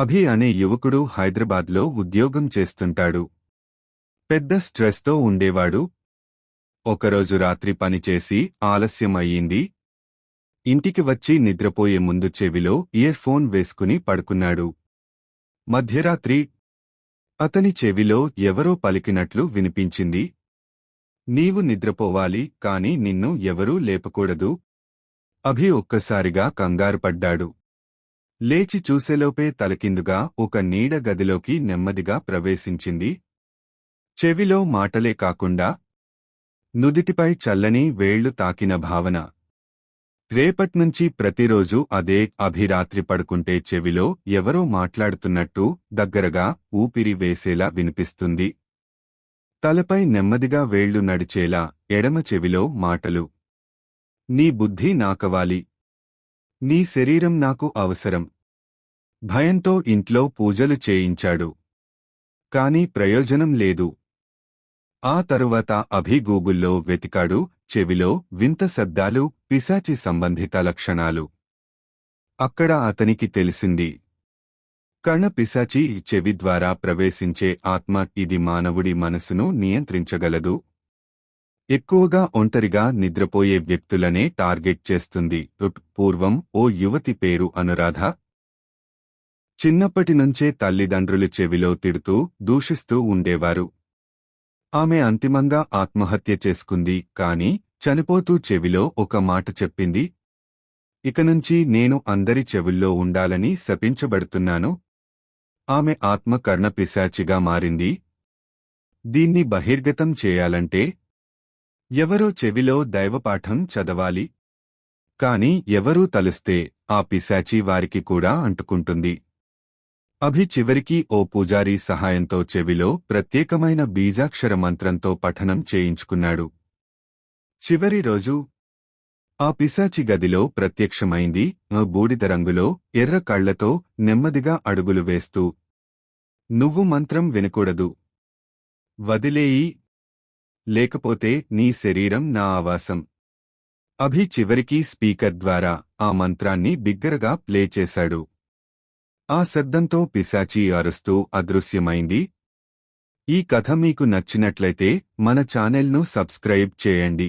అభి అనే యువకుడు హైదరాబాద్లో ఉద్యోగం చేస్తుంటాడు. పెద్ద స్ట్రెస్తో ఉండేవాడు. ఒకరోజు రాత్రి పనిచేసి ఆలస్యం అయ్యింది. ఇంటికి వచ్చి నిద్రపోయే ముందు చెవిలో ఇయర్ ఫోన్ వేసుకుని పడుకున్నాడు. మధ్యరాత్రి అతని చెవిలో ఎవరో పలికినట్లు వినిపించింది. నీవు నిద్రపోవాలి కాని నిన్ను ఎవరూ లేపకూడదు. అభి ఒక్కసారిగా కంగారుపడ్డాడు లేచి చూసేలోపే తలకిందుగా ఒక నీడ గదిలోకి నెమ్మదిగా ప్రవేశించింది. చెవిలో మాటలే కాకుండా నుదిటిపై చల్లని వేళ్ళు తాకిన భావన. రేపట్నుంచి ప్రతిరోజు అదే అభిరాత్రి పడుకుంటే చెవిలో ఎవరో మాట్లాడుతున్నట్టు దగ్గరగా ఊపిరి వేసేలా వినిపిస్తుంది. తలపై నెమ్మదిగా వేళ్ళు నడిచేలా ఎడమ చెవిలో మాటలు. నీ బుద్ధి నాకవాలి నీ శరీరం నాకు అవసరం. భయంతో ఇంట్లో పూజలు చేయించాడు. కాని ప్రయోజనం లేదు. ఆ తరువాత అభి గూగుల్లో వెతికాడు చెవిలో వింత శబ్దాలు పిశాచి సంబంధిత లక్షణాలు. అక్కడ అతనికి తెలిసింది. కణ పిశాచి చెవి ద్వారా ప్రవేశించే ఆత్మ ఇది మానవుడి మనసును నియంత్రించగలదు ఎక్కువగా ఒంటరిగా నిద్రపోయే వ్యక్తులనే టార్గెట్ చేస్తుంది పూర్వం ఓ యువతి పేరు అనురాధ. చిన్నప్పటినుంచే తల్లిదండ్రులు చెవిలో తిడుతూ దూషిస్తూ ఉండేవారు. ఆమె అంతిమంగా ఆత్మహత్య చేసుకుంది కాని చనిపోతూ చెవిలో ఒక మాట చెప్పింది. ఇకనుంచి నేను అందరి చెవుల్లో ఉండాలని శపించబడుతున్నాను. ఆమె ఆత్మ కర్ణపిశాచిగా మారింది. దీన్ని బహిర్గతం చేయాలంటే ఎవరో చెవిలో దైవపాఠం చదవాలి. కాని ఎవరూ తలుస్తే ఆ పిశాచి వారికి కూడా అంటుకుంటుంది. అభి చివరికి ఓ పూజారి సహాయంతో చెవిలో ప్రత్యేకమైన బీజాక్షర మంత్రంతో పఠనం చేయించుకున్నాడు. చివరి రోజు ఆ పిశాచి గదిలో ప్రత్యక్షమైంది. ఆ బూడిద రంగులో ఎర్ర కళ్ళతో నెమ్మదిగా అడుగులు వేస్తూ నువ్వు మంత్రం వినకూడదు. వదిలేయి లేకపోతే నీ శరీరం నా ఆవాసం. అభి చివరికి స్పీకర్ ద్వారా ఆ మంత్రాన్ని బిగ్గరగా ప్లే చేశాడు. ఆ శబ్దంతో పిశాచి అరుస్తూ అదృశ్యమైంది. ఈ కథ మీకు నచ్చినట్లయితే మన ఛానెల్ను సబ్స్క్రైబ్ చేయండి.